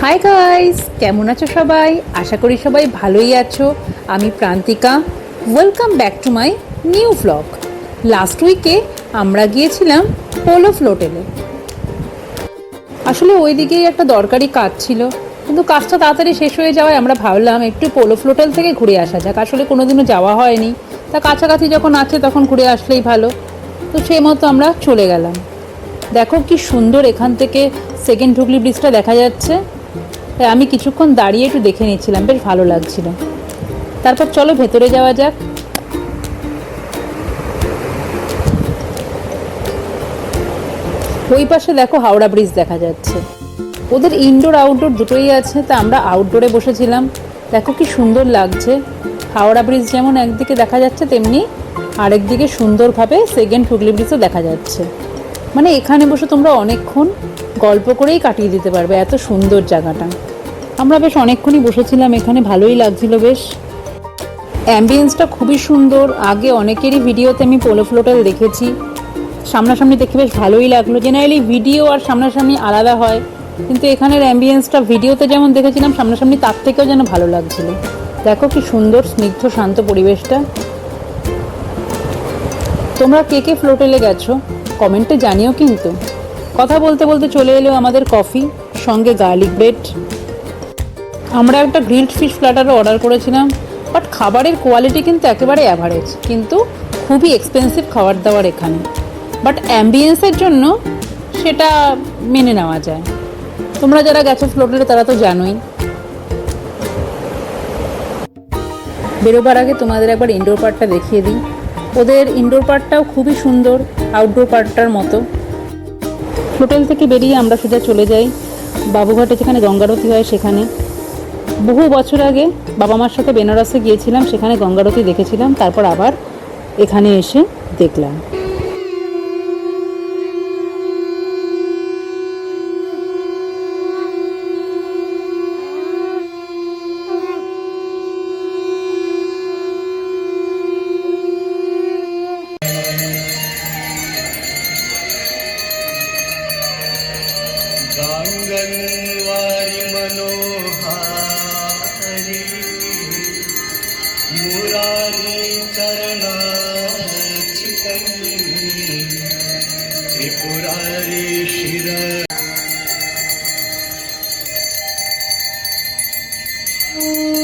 Hi guys কেমন আছো সবাই? আশা করি সবাই ভালোই আছো। আমি Prantika. Welcome back to my new vlog last উইকে আমরা গিয়েছিলাম পোলো ফ্লোটেলে আসলে ওই দিকেই একটা দরকারি কাজ ছিল। কিন্তু কাজটা তাড়াতাড়ি শেষ হয়ে যাওয়ায় আমরা ভাবলাম, একটু পোলো ফ্লোটেল থেকে ঘুরে আসা যাক। আসলে কোনোদিনও যাওয়া হয়নি। তা কাছাকাছি যখন আছে তখন ঘুরে আসলেই ভালো। তো সেই মতো আমরা চলে গেলাম। দেখো কি সুন্দর এখান থেকে সেকেন্ড হুগলি ব্রিজটা দেখা যাচ্ছে। তাই আমি কিছুক্ষণ দাঁড়িয়ে একটু দেখে নিচ্ছিলাম, বেশ ভালো লাগছিল। তারপর চলো ভেতরে যাওয়া যাক। ওই পাশে দেখো হাওড়া ব্রিজ দেখা যাচ্ছে। ওদের ইনডোর আউটডোর দুটোই আছে, তা আমরা আউটডোরে বসেছিলাম। দেখো কি সুন্দর লাগছে। হাওড়া ব্রিজ যেমন একদিকে দেখা যাচ্ছে, তেমনি আরেকদিকে সুন্দরভাবে সেকেন্ড হুগলি ব্রিজও দেখা যাচ্ছে। মানে এখানে বসে তোমরা অনেকক্ষণ গল্প করেই কাটিয়ে দিতে পারবে, এত সুন্দর জায়গাটা। আমরা বেশ অনেকক্ষণই বসেছিলাম, এখানে ভালোই লাগছিল বেশ। অ্যাম্বিয়েন্সটা খুবই সুন্দর, আগে অনেকেরই ভিডিওতে আমি পোলো ফ্লোটাল দেখেছি। সামনাসামনি দেখে বেশ ভালোই লাগল জেনারেলি ভিডিও আর সামনাসামনি আলাদা হয়, কিন্তু এখানের অ্যাম্বিয়েন্সটা ভিডিওতে যেমন দেখেছিলাম, সামনাসামনি তার থেকেও যেন ভালো লাগছিল। দেখো কি সুন্দর, স্নিগ্ধ, শান্ত পরিবেশটা। তোমরা কে কে ফ্লোটেলে গেছো? কমেন্টে জানিও কিন্তু। কথা বলতে বলতে চলে এলো আমাদের কফি, সঙ্গে গার্লিক ব্রেড। আমরা একটা গ্রিলড ফিশ প্ল্যাটারও অর্ডার করেছিলাম, বাট খাবারের কোয়ালিটি কিন্তু একেবারে অ্যাভারেজ কিন্তু খুবই এক্সপেন্সিভ খাবার দাবার এখানে। বাট অ্যাম্বিয়েন্সের জন্য সেটা মেনে নেওয়া যায়। তোমরা যারা গেছো ফ্লোটেলে তারা তো জানোই। বেরোবার আগে তোমাদের একবার ইনডোর পার্কটা দেখিয়ে দিই। ওদের ইনডোর পার্টটাও খুবই সুন্দর আউটডোর পার্টটার মতো। হোটেল থেকে বেরিয়ে আমরা সোজা চলে যাই। বাবুঘাটে যেখানে গঙ্গারতি হয় সেখানে। বহু বছর আগে বাবা মার সাথে বেনারসে গিয়েছিলাম, সেখানে গঙ্গারতি দেখেছিলাম, তারপর আবার এখানে এসে দেখলাম। अङ्गन्वारि मनोहारि। मुरारि चरणाचितनि मनोहारी मरारी चरणा पुरारीर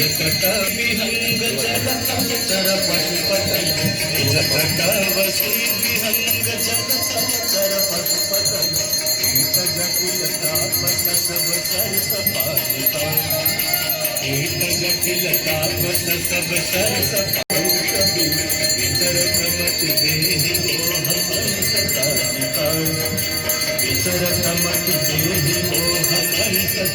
विहंग जगत चर पशुपतन जगत वसी विहंग जगत चर पशुपतन एक जटिल तापस सब सर सपालिता एक जटिल तापस सब सर सपालिता विचर कमत देहि मोह सतालिका विचर कमत देहि मोह सतालिका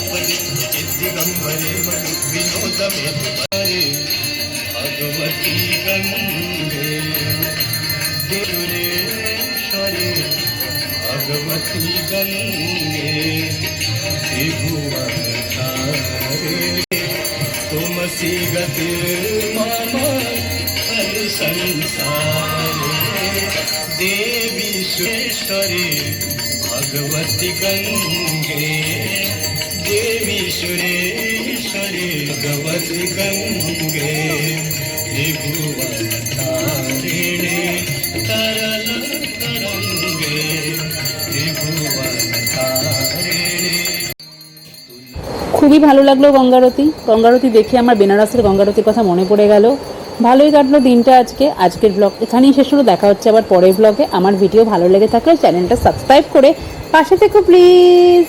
दिगंबरे चिद्दिगम्बरे विनोद परे भगवती गंगे दुरेश्वरे भगवती गङ्गे त्रिभुवनतारे तुमसि गति मम संसारे, देवी सुरेश्वरी भगवती गंगे ಗಂಗೆ ತರಲ ತರಂಗೆ খুবই ভালো লাগল গঙ্গারতি। গঙ্গারতি দেখে আমার বেনারসের গঙ্গারতির কথা মনে পড়ে গেল। ভালোই কাটলো দিনটা আজকে। আজকের ব্লগ এখানেই শেষ হলো। দেখা হচ্ছে আবার পরের ব্লগে আমার ভিডিও ভালো লেগে থাকলে চ্যানেলটা সাবস্ক্রাইব করে পাশে থেকো প্লিজ